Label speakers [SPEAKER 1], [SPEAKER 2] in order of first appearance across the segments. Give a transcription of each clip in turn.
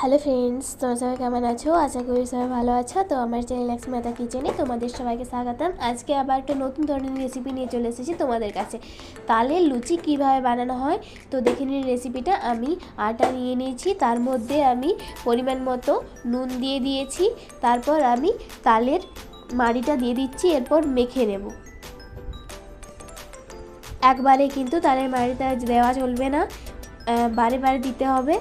[SPEAKER 1] Hello friends তোমরা সবাই কেমন আছো? আশা করি সবাই ভালো আছো। তো আমার চ্যানেল এক্স মেতা কিচেনে তোমাদের সবাইকে স্বাগতম। আজকে আবার একটা নতুন ধরনের রেসিপি নিয়ে চলে এসেছি তোমাদের কাছে। তালের লুচি কীভাবে বানানো হয়? তো দেখে নিন রেসিপিটা আমি আটা নিয়ে নিয়েছি, তার মধ্যে আমি পরিমাণ মতো নুন দিয়ে দিয়েছি। তারপর আমি তালের মাড়িটা দিয়ে দিচ্ছি, এরপর মেখে নেব। একবারে কিন্তু তালের মাড়িটা দেওয়া চলবে না। বারে বারে দিতে হবে।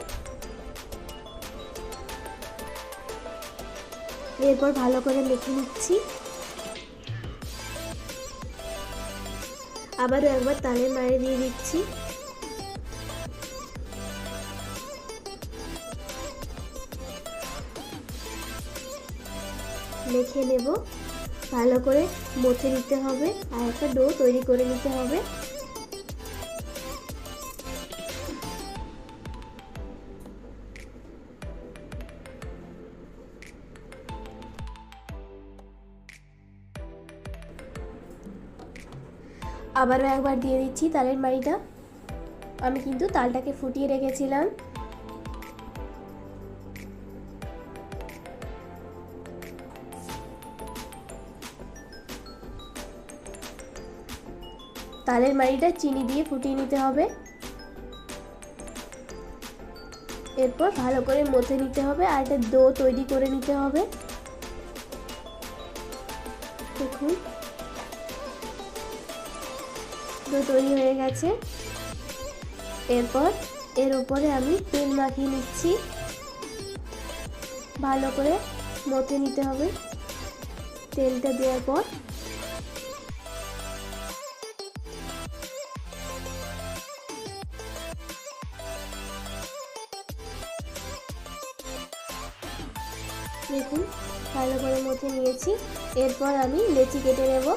[SPEAKER 1] এরপর ভালো করে মেখে নিচ্ছি। আবারও একবার তালে মারে দিয়ে দিচ্ছি। মেখে নেব। ভালো করে মথে নিতে হবে আর একটা ডো তৈরি করে নিতে হবে। আবারও একবার দিয়ে দিচ্ছি তালের মাড়িটা। আমি কিন্তু তালটাকে ফুটিয়ে রেখেছিলাম। তালের মাড়িটা চিনি দিয়ে ফুটিয়ে নিতে হবে। এরপর ভালো করে মথে নিতে হবে আর একটা দো তৈরি করে নিতে হবে। দেখুন। ডো তৈরি হয়ে গেছে। এরপর এর উপরে আমি তেল মাখিয়ে নিচ্ছি। ভালো করে মথে নিতে হবে। তেলটা দেওয়ার পর দেখুন, ভালো করে মথে নিয়েছি। এরপর আমি লেচি কেটে নেব।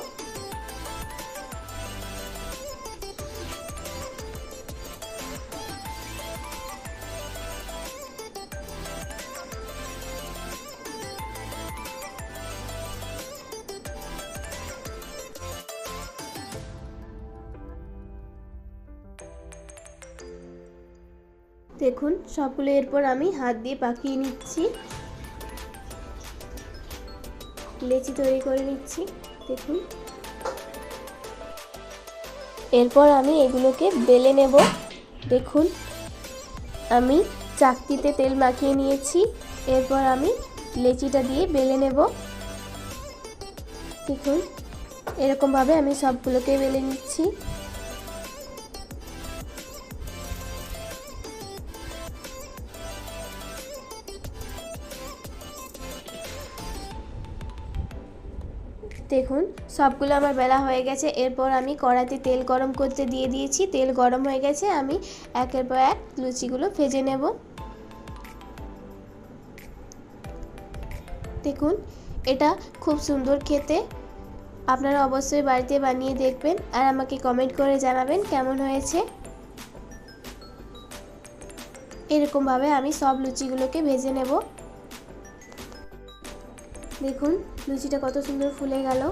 [SPEAKER 1] দেখুন, সবগুলো এরপর আমি হাত দিয়ে পাকিয়ে নিচ্ছি। লেচি তৈরি করে নিচ্ছি, দেখুন। এরপর আমি এগুলোকে বেলে নেব। দেখুন, আমি চাকতিতে তেল মাখিয়ে নিয়েছি। এরপর আমি লেচিটা দিয়ে বেলে নেব। দেখুন, এরকমভাবে আমি সবগুলোকে বেলে নিচ্ছি। দেখুন, সবগুলো আমার বেলা হয়ে গেছে। এরপর আমি কড়াইতে তেল গরম করতে দিয়ে দিয়েছি। তেল গরম হয়ে গেছে, আমি একের পর এক লুচিগুলো ভেজে নেব। দেখুন, এটা খুব সুন্দর খেতে। আপনারা অবশ্যই বাড়িতে বানিয়ে দেখবেন আর আমাকে কমেন্ট করে জানাবেন কেমন হয়েছে। এরকমভাবে আমি সব লুচিগুলোকে ভেজে নেব। দেখুন লুচিটা কত সুন্দর ফুলে গেল।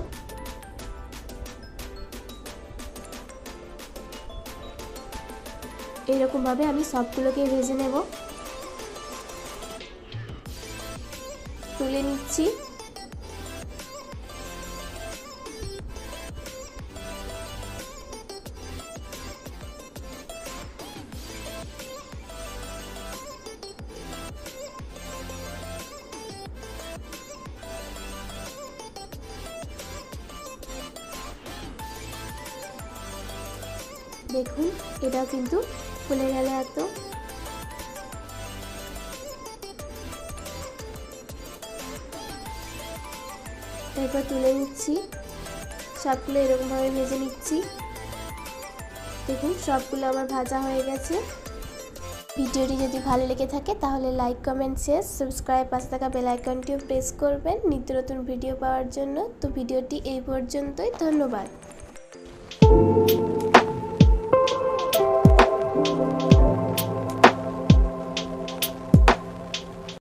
[SPEAKER 1] এইরকমভাবে আমি সবগুলোকে ভেজে নেব। তুলে নিচ্ছি। দেখুন এটা কিন্তু ফুলে গেলে এত। এরপর তুলে নিচ্ছি, সবগুলো এরকমভাবে ভেজে নিচ্ছি। দেখুন, সবগুলো আমার ভাজা হয়ে গেছে। ভিডিওটি যদি ভালো লেগে থাকে, তাহলে লাইক, কমেন্ট শেয়ার সাবস্ক্রাইব পাশে থাকা বেল আইকনটিও প্রেস করবেন। নিত্য নতুন ভিডিও পাওয়ার জন্য। তো ভিডিওটি এই পর্যন্তই, ধন্যবাদ।